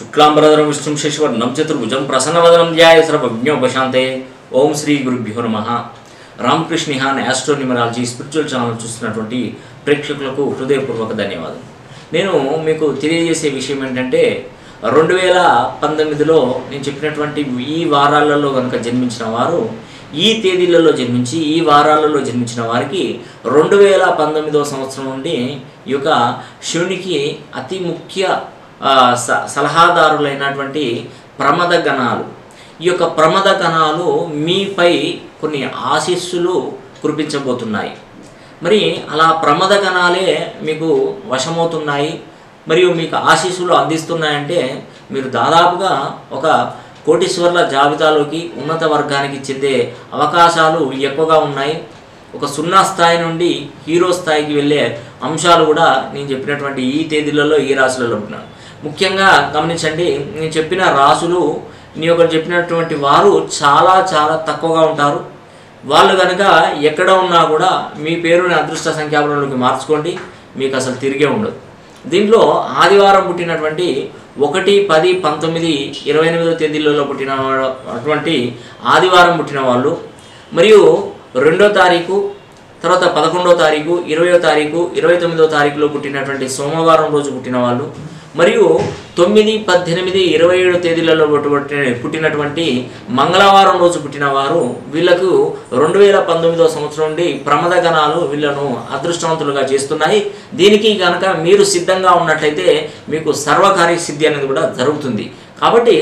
శుక్లాంబరధరం విష్ణుం శశివర్ణం చతుర్భుజం ప్రసన్నవదనం ధ్యాయ సర్వజ్ఞోపశాంతే ఓం శ్రీ గురుభ్యో నమ రామకృష్ణ హాన్ యాస్ట్రో న్యూమరాలజీ స్పిరిచువల్ ఛానల్ చూస్తున్నటువంటి ప్రేక్షకులకు హృదయపూర్వక ధన్యవాదాలు నేను మీకు తెలియజేసే విషయం ఏంటంటే రెండు వేల పంతొమ్మిదిలో నేను చెప్పినటువంటి ఈ వారాలలో కనుక జన్మించిన వారు ఈ తేదీలలో జన్మించి ఈ వారాలలో జన్మించిన వారికి రెండు వేల పంతొమ్మిదవ సంవత్సరం నుండి ఈ యొక్క శివునికి అతి ముఖ్య సలహాదారులైనటువంటి ప్రమద గణాలు. ఈ యొక్క ప్రమద గణాలు మీపై కొన్ని ఆశీస్సులు కురిపించబోతున్నాయి. మరి అలా ప్రమద గణాలే మీకు వశమవుతున్నాయి మరియు మీకు ఆశీస్సులు అందిస్తున్నాయంటే మీరు దాదాపుగా ఒక కోటీశ్వర్ల జాబితాలోకి ఉన్నత వర్గానికి చెందే అవకాశాలు ఎక్కువగా ఉన్నాయి. ఒక సున్నా స్థాయి నుండి హీరో స్థాయికి వెళ్ళే అంశాలు కూడా నేను చెప్పినటువంటి ఈ తేదీలలో ఈ రాశులలో ఉంటున్నాను ముఖ్యంగా గమనించండి నేను చెప్పిన రాసులు నీ ఒకరు చెప్పినటువంటి వారు చాలా చాలా తక్కువగా ఉంటారు. వాళ్ళు కనుక ఎక్కడ ఉన్నా కూడా మీ పేరుని అదృష్ట సంఖ్యాబలంలోకి మార్చుకోండి మీకు అసలు తిరిగే ఉండదు. దీంట్లో ఆదివారం పుట్టినటువంటి ఒకటి పది పంతొమ్మిది ఇరవై ఎనిమిదో తేదీలలో పుట్టిన అటువంటి ఆదివారం పుట్టిన వాళ్ళు మరియు రెండో తారీఖు తర్వాత పదకొండో తారీఖు ఇరవయో తారీఖు ఇరవై తొమ్మిదో తారీఖులో పుట్టినటువంటి సోమవారం రోజు పుట్టిన వాళ్ళు మరియు తొమ్మిది పద్దెనిమిది ఇరవై ఏడు తేదీలలో పుట్టినటువంటి మంగళవారం రోజు పుట్టిన వారు వీళ్ళకు రెండు వేల పంతొమ్మిదవ సంవత్సరం నుండి ప్రమద గణాలు వీళ్ళను అదృష్టవంతులుగా చేస్తున్నాయి. దీనికి కనుక మీరు సిద్ధంగా ఉన్నట్లయితే మీకు సర్వకార్య సిద్ధి అనేది కూడా జరుగుతుంది. కాబట్టి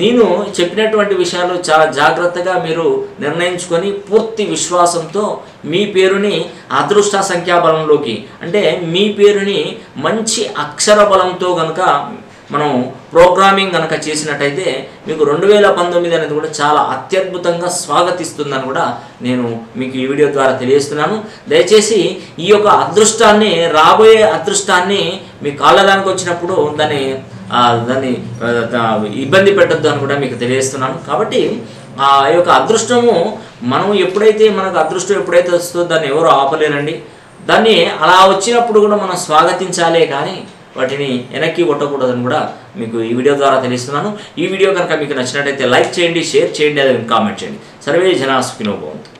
నేను చెప్పినటువంటి విషయాలు చాలా జాగ్రత్తగా మీరు నిర్ణయించుకొని పూర్తి విశ్వాసంతో మీ పేరుని అదృష్ట సంఖ్యాబలంలోకి అంటే మీ పేరుని మంచి అక్షర బలంతో కనుక మనం ప్రోగ్రామింగ్ కనుక చేసినట్టయితే మీకు రెండు వేల పంతొమ్మిది అనేది కూడా చాలా అత్యద్భుతంగా స్వాగతిస్తుందని కూడా నేను మీకు ఈ వీడియో ద్వారా తెలియజేస్తున్నాను. దయచేసి ఈ యొక్క అదృష్టాన్ని రాబోయే అదృష్టాన్ని మీ కాళ్ళదానికి వచ్చినప్పుడు దాన్ని దాన్ని ఇబ్బంది పెట్టద్దు అని కూడా మీకు తెలియజేస్తున్నాను. కాబట్టి ఆ యొక్క అదృష్టము మనం ఎప్పుడైతే మనకు అదృష్టం ఎప్పుడైతే వస్తుందో దాన్ని ఎవరు ఆపలేరండి? దాన్ని అలా వచ్చినప్పుడు కూడా మనం స్వాగతించాలే కానీ వాటిని వెనక్కి కొట్టకూడదని కూడా మీకు ఈ వీడియో ద్వారా తెలుస్తున్నాను ఈ వీడియో కనుక మీకు నచ్చినట్టయితే లైక్ చేయండి షేర్ చేయండి అదే కామెంట్ చేయండి. సర్వే జనా సుఖినో భవంతు.